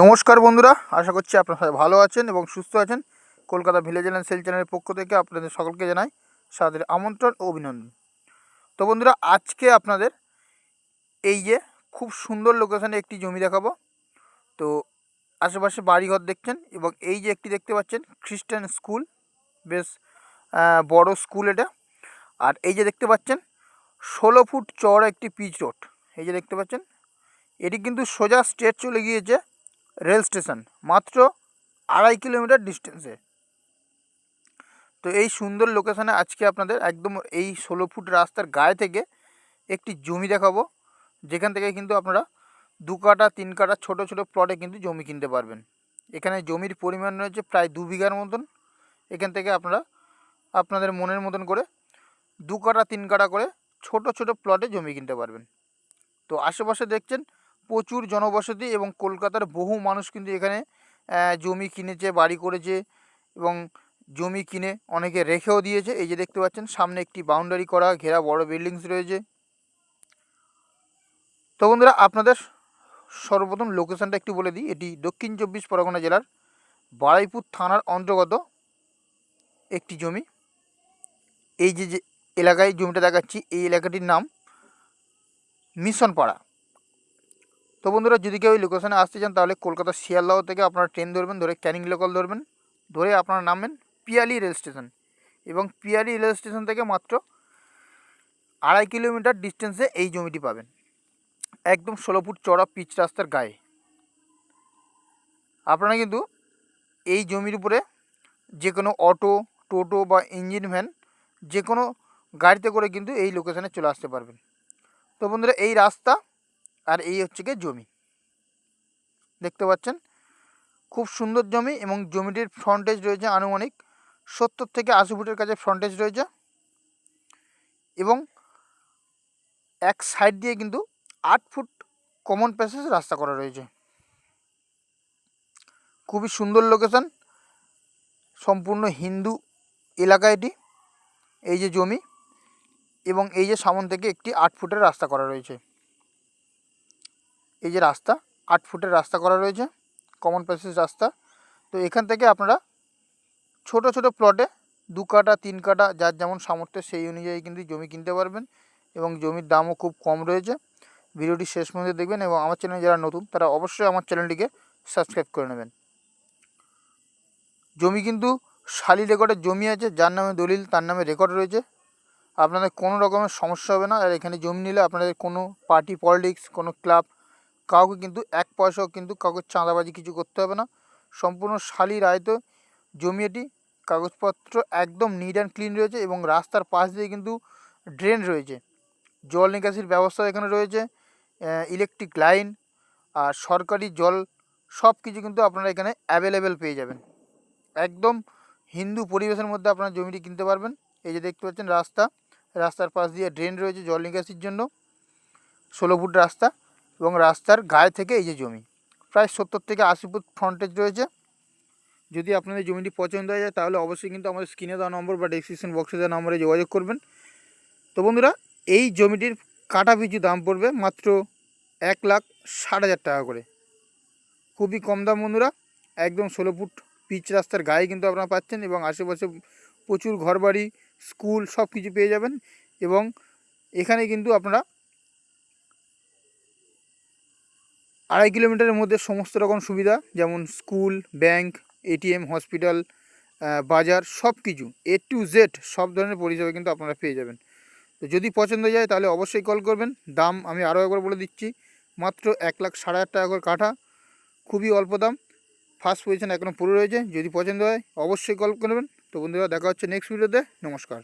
নমস্কার বন্ধুরা, আশা করছি আপনারা সবাই ভালো আছেন এবং সুস্থ আছেন। কলকাতা ভিলেজ এন্ড সেল চ্যানেলের পক্ষ থেকে আপনাদের সকলকে জানাই সাদের আমন্ত্রণ ও অভিনন্দন। তো বন্ধুরা, আজকে আপনাদের এই যে খুব সুন্দর লোকেশানে একটি জমি দেখাবো। তো আশেপাশে বাড়িঘর দেখছেন এবং এই যে একটি দেখতে পাচ্ছেন খ্রিস্টান স্কুল, বেশ বড় স্কুল এটা। আর এই যে দেখতে পাচ্ছেন ষোলো ফুট চওড়া একটি পিচ রোড। এই যে দেখতে পাচ্ছেন, এটি কিন্তু সোজা স্ট্রেট চলে গিয়েছে। রেল স্টেশন, মাত্র আড়াই কিলোমিটার ডিস্টেন্সে তো এই সুন্দর লোকেশানে আজকে আপনাদের একদম এই ষোলো ফুট রাস্তার গায়ে থেকে একটি জমি দেখাবো। যেখান থেকে কিন্তু আপনারা দু কাটা, তিন কাটা ছোটো ছোটো প্লটে কিন্তু জমি কিনতে পারবেন। এখানে জমির পরিমাণ রয়েছে প্রায় দু বিঘার মতন। এখান থেকে আপনারা আপনাদের মনের মতন করে দু কাটা, তিন কাটা করে ছোট ছোট প্লটে জমি কিনতে পারবেন। তো আশেপাশে দেখছেন প্রচুর জনবসতি এবং কলকাতার বহু মানুষ কিন্তু এখানে জমি কিনেছে, বাড়ি করেছে এবং জমি কিনে অনেকে রেখেও দিয়েছে। এই যে দেখতে পাচ্ছেন, সামনে একটি বাউন্ডারি করা, ঘেরা বড় বিল্ডিংস রয়েছে। তো বন্ধুরা, আপনাদের সর্বপ্রথম লোকেশনটা একটু বলে দিই। এটি দক্ষিণ চব্বিশ পরগনা জেলার বারাইপুর থানার অন্তর্গত একটি জমি। এই যে যে এলাকায় জমিটা দেখাচ্ছি, এই এলাকাটির নাম মিশন পাড়া তো বন্ধুরা, যদি কেউ এই লোকেশনে আসতে চান, তাহলে কলকাতা শিয়ালদাহ থেকে আপনারা ট্রেন ধরবেন, ধরে ক্যানিং লোকাল ধরবেন, ধরে আপনারা নামবেন পিয়ালি রেল স্টেশন। এবং পিয়ালি রেল স্টেশন থেকে মাত্র আড়াই কিলোমিটার ডিস্টেন্সে এই জমিটি পাবেন। একদম ষোলো ফুট চড়া পিচ রাস্তার গায়ে। আপনারা কিন্তু এই জমির উপরে যে কোনো অটো, টোটো বা ইঞ্জিন ভ্যান যে কোনো গাড়িতে করে কিন্তু এই লোকেশানে চলে আসতে পারবেন। তো বন্ধুরা, এই রাস্তা আর এই হচ্ছে গিয়ে জমি। দেখতে পাচ্ছেন? খুব সুন্দর জমি এবং জমিটির ফ্রন্টেজ রয়েছে আনুমানিক সত্তর থেকে আশি ফুটের কাছে ফ্রন্টেজ রয়েছে এবং এক সাইড দিয়ে কিন্তু আট ফুট কমন প্যাসেজ রাস্তা করা রয়েছে। খুবই সুন্দর লোকেশন সম্পূর্ণ হিন্দু এলাকা এটি, এই যে জমি এবং এই যে সামন থেকে একটি আট ফুটের রাস্তা করা রয়েছে। এই যে রাস্তা, আট ফুটের রাস্তা করা রয়েছে কমন প্যাসেজ রাস্তা। তো এখান থেকে আপনারা ছোট ছোট প্লটে দু কাটা তিন কাটা যার যেমন সামর্থ্য সেই অনুযায়ী কিন্তু জমি কিনতে পারবেন এবং জমির দামও খুব কম রয়েছে। ভিডিওটি শেষ পর্যন্ত দেখবেন এবং আমার চ্যানেলে যারা নতুন, তারা অবশ্যই আমার চ্যানেলটিকে সাবস্ক্রাইব করে নেবেন। জমি কিন্তু শালি রেকর্ডের জমি আছে, যার নামে দলিল, তার নামে রেকর্ড রয়েছে। আপনাদের কোনো রকমের সমস্যা হবে না। আর এখানে জমি নিলে আপনাদের কোনো পার্টি পলিটিক্স কোনো ক্লাব কাউকে কিন্তু এক পয়সাও কিন্তু কাউকে চাঁদাবাজি কিছু করতে হবে না। সম্পূর্ণ শালি রায়তো জমি এটি কাগজপত্র একদম নিট অ্যান্ড ক্লিন রয়েছে এবং রাস্তার পাশ দিয়ে কিন্তু ড্রেন রয়েছে। জল নিকাশির ব্যবস্থা এখানে রয়েছে ইলেকট্রিক লাইন আর সরকারি জল সব কিছু কিন্তু আপনারা এখানে অ্যাভেলেবেল পেয়ে যাবেন। একদম হিন্দু পরিবেশের মধ্যে আপনারা জমিটি কিনতে পারবেন। এই যে দেখতে পাচ্ছেন রাস্তা, রাস্তার পাশ দিয়ে ড্রেন রয়েছে জল নিকাশির জন্য। ষোলো ফুট রাস্তা। এবং রাস্তার গায়ে থেকে এই যে জমি, প্রায় সত্তর থেকে আশি ফুট ফ্রন্টেজ রয়েছে। যদি আপনাদের জমিটি পছন্দ হয়ে যায়, তাহলে অবশ্যই কিন্তু আমাদের স্ক্রিনে দেওয়া নম্বর বা ডেসক্রিপশন বক্সে দেওয়া নম্বরে যোগাযোগ করবেন। তো বন্ধুরা, এই জমিটির কাটা পিছু দাম পড়বে মাত্র এক লাখ ষাট হাজার টাকা করে। খুবই কম দাম বন্ধুরা, একদম ষোলো ফুট পিচ রাস্তার গায়ে কিন্তু আপনারা পাচ্ছেন এবং আশেপাশে প্রচুর ঘরবাড়ি, স্কুল সব কিছু পেয়ে যাবেন। এবং এখানে কিন্তু আপনারা আড়াই কিলোমিটারের মধ্যে সমস্ত রকম সুবিধা, যেমন স্কুল, ব্যাংক, এটিএম, হসপিটাল বাজার, সব কিছু এ টু জেড সব ধরনের পরিষেবা কিন্তু আপনারা পেয়ে যাবেন। তো যদি পছন্দ যায় তাহলে অবশ্যই কল করবেন। দাম আমি আরও একবার বলে দিচ্ছি, মাত্র এক লাখ সাড়ে আট টাকা করে কাঠা, খুবই অল্প দাম ফার্স্ট পজিশন এখনও পুরো রয়েছে, যদি পছন্দ হয় অবশ্যই কল করবেন। তো বন্ধুরা, দেখা হচ্ছে নেক্সট ভিডিওতে নমস্কার।